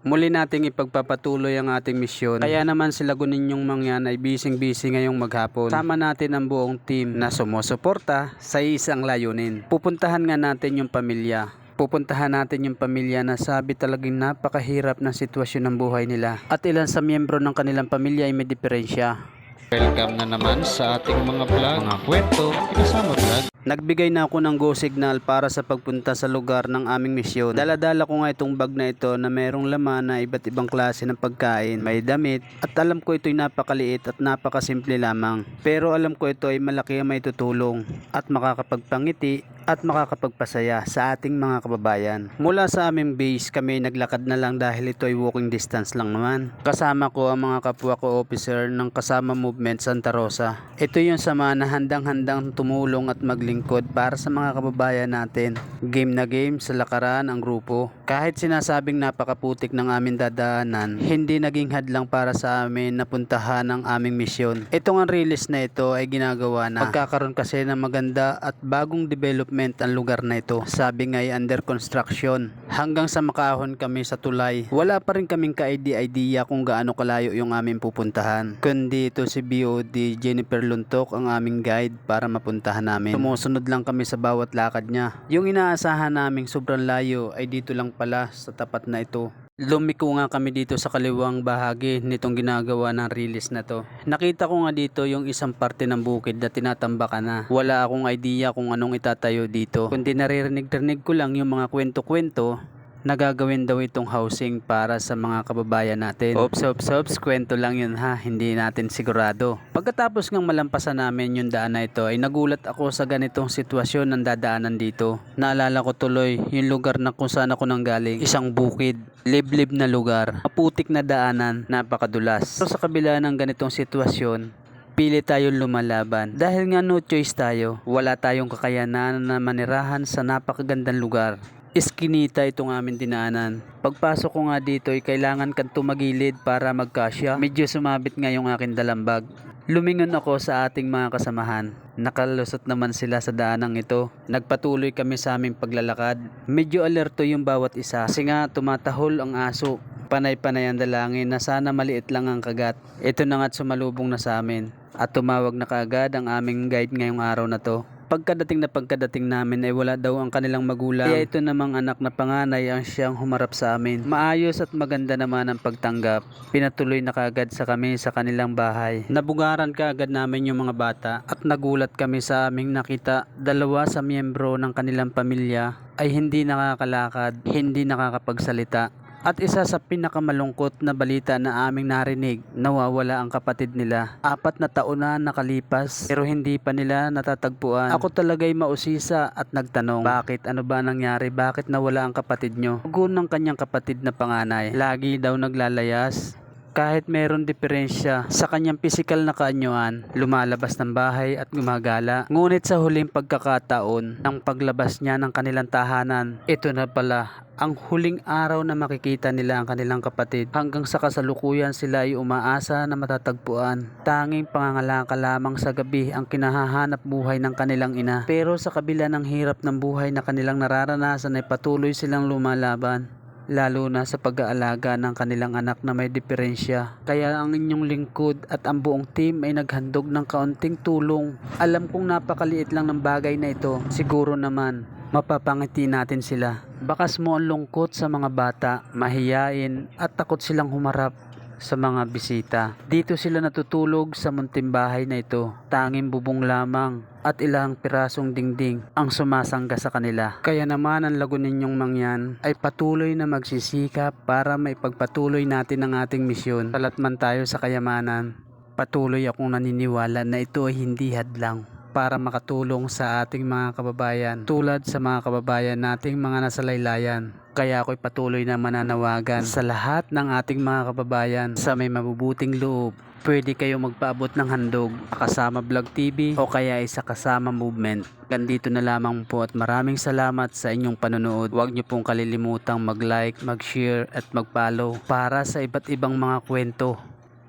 Muli nating ipagpapatuloy ang ating misyon. Kaya naman sila Guninyong Mangyan ay bising-busy ngayong maghapon. Sama natin ang buong team na sumusuporta sa isang layunin. Pupuntahan nga natin yung pamilya. Pupuntahan natin yung pamilya na sabi talagang napakahirap ng sitwasyon ng buhay nila. At ilan sa miyembro ng kanilang pamilya ay may diferensya. Welcome na naman sa ating mga vlog, mga kwento, kasama vlog. Nagbigay na ako ng go signal para sa pagpunta sa lugar ng aming misyon. Daladala ko nga itong bag na ito na mayroong laman na iba't ibang klase ng pagkain, may damit, at alam ko ito'y napakaliit at napakasimple lamang. Pero alam ko ito ay malaki ang may tutulong at makakapagpangiti at makakapagpasaya sa ating mga kababayan. Mula sa aming base kami naglakad na lang dahil ito ay walking distance lang naman. Kasama ko ang mga kapwa ko officer ng kasama movement Santa Rosa. Ito yung sama na handang-handang tumulong at maglingkod para sa mga kababayan natin. Game na game sa lakaran ang grupo. Kahit sinasabing napakaputik ng aming dadaanan, hindi naging hadlang para sa amin na puntahan ang aming misyon. Itong ang release na ito ay ginagawa na pagkakaroon kasi ng maganda at bagong development ang lugar na ito. Sabi nga under construction. Hanggang sa makahon kami sa tulay, wala pa rin kaming ka-idea kung gaano kalayo yung aming pupuntahan. Kundi ito si BOD Jennifer Luntok ang aming guide para mapuntahan namin. Sumusunod lang kami sa bawat lakad niya. Yung inaasahan naming sobrang layo ay dito lang pala sa tapat na ito. Lumiko nga kami dito sa kaliwang bahagi nitong ginagawa ng release na to. Nakita ko nga dito yung isang parte ng bukid na tinatambakan na. Wala akong idea kung anong itatayo dito. Kundi naririnig-rinig ko lang yung mga kwento-kwento na gagawin daw itong housing para sa mga kababayan natin. Ops, ops, ops, kwento lang yun ha, hindi natin sigurado. Pagkatapos ng malampasan namin yung daan na ito ay nagulat ako sa ganitong sitwasyon ng dadaanan dito. Naalala ko tuloy yung lugar na kung saan ako nanggaling, isang bukid, liblib na lugar, maputik na daanan, napakadulas. Pero sa kabila ng ganitong sitwasyon, pili tayong lumalaban. Dahil nga no choice tayo, wala tayong kakayanan na manirahan sa napakagandang lugar. Iskinita itong aming dinaanan. Pagpasok ko nga dito ay kailangan kang tumagilid para magkasya. Medyo sumabit nga yung aking dalambag. Lumingon ako sa ating mga kasamahan. Nakalusot naman sila sa daanang ito. Nagpatuloy kami sa aming paglalakad. Medyo alerto yung bawat isa kasi nga tumatahol ang aso. Panay-panay ang dalangin na sana maliit lang ang kagat. Ito na nga't sumalubong na sa amin. At tumawag na kaagad ang aming guide ngayong araw na to. Pagkadating na pagkadating namin ay wala daw ang kanilang magulang. Kaya ito namang anak na panganay ang siyang humarap sa amin. Maayos at maganda naman ang pagtanggap. Pinatuloy na kaagad sa kami sa kanilang bahay. Nabugaran kaagad namin yung mga bata at nagulat kami sa aming nakita dalawa sa miyembro ng kanilang pamilya ay hindi nakakalakad, hindi nakakapagsalita. At isa sa pinakamalungkot na balita na aming narinig, nawawala ang kapatid nila. Apat na taon na nakalipas pero hindi pa nila natatagpuan. Ako talaga'y mausisa at nagtanong, bakit ano ba nangyari? Bakit nawala ang kapatid nyo? Tugon ng kanyang kapatid na panganay. Lagi daw naglalayas, kahit meron diferensya sa kanyang pisikal na kaanyuan, lumalabas ng bahay at gumagala. Ngunit sa huling pagkakataon ng paglabas niya ng kanilang tahanan, ito na pala ang huling araw na makikita nila ang kanilang kapatid. Hanggang sa kasalukuyan sila ay umaasa na matatagpuan. Tanging pangangalaka lamang sa gabi ang kinahahanap buhay ng kanilang ina. Pero sa kabila ng hirap ng buhay na kanilang nararanasan ay patuloy silang lumalaban lalo na sa pag-aalaga ng kanilang anak na may diferensya. Kaya ang inyong lingkod at ang buong team ay naghandog ng kaunting tulong. Alam kong napakaliit lang ng bagay na ito. Siguro naman, mapapangiti natin sila. Bakas mo ang lungkot sa mga bata, mahiyain at takot silang humarap sa mga bisita. Dito sila natutulog sa munting bahay na ito. Tanging bubong lamang at ilang pirasong dingding ang sumasangga sa kanila. Kaya naman ang lagunin yung mangyan ay patuloy na magsisikap para maipagpatuloy natin ang ating misyon. Salat man tayo sa kayamanan, patuloy akong naniniwala na ito ay hindi hadlang para makatulong sa ating mga kababayan tulad sa mga kababayan nating mga nasa laylayan. Kaya ako'y patuloy na mananawagan sa lahat ng ating mga kababayan sa may mabubuting loob. Pwede kayo magpaabot ng handog kasama Vlog TV o kaya isa kasama movement. Gandito na lamang po at maraming salamat sa inyong panonood. Huwag niyo pong kalilimutang mag-like, mag-share at mag-follow para sa iba't ibang mga kwento.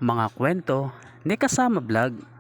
Mga kwento ni kasama vlog.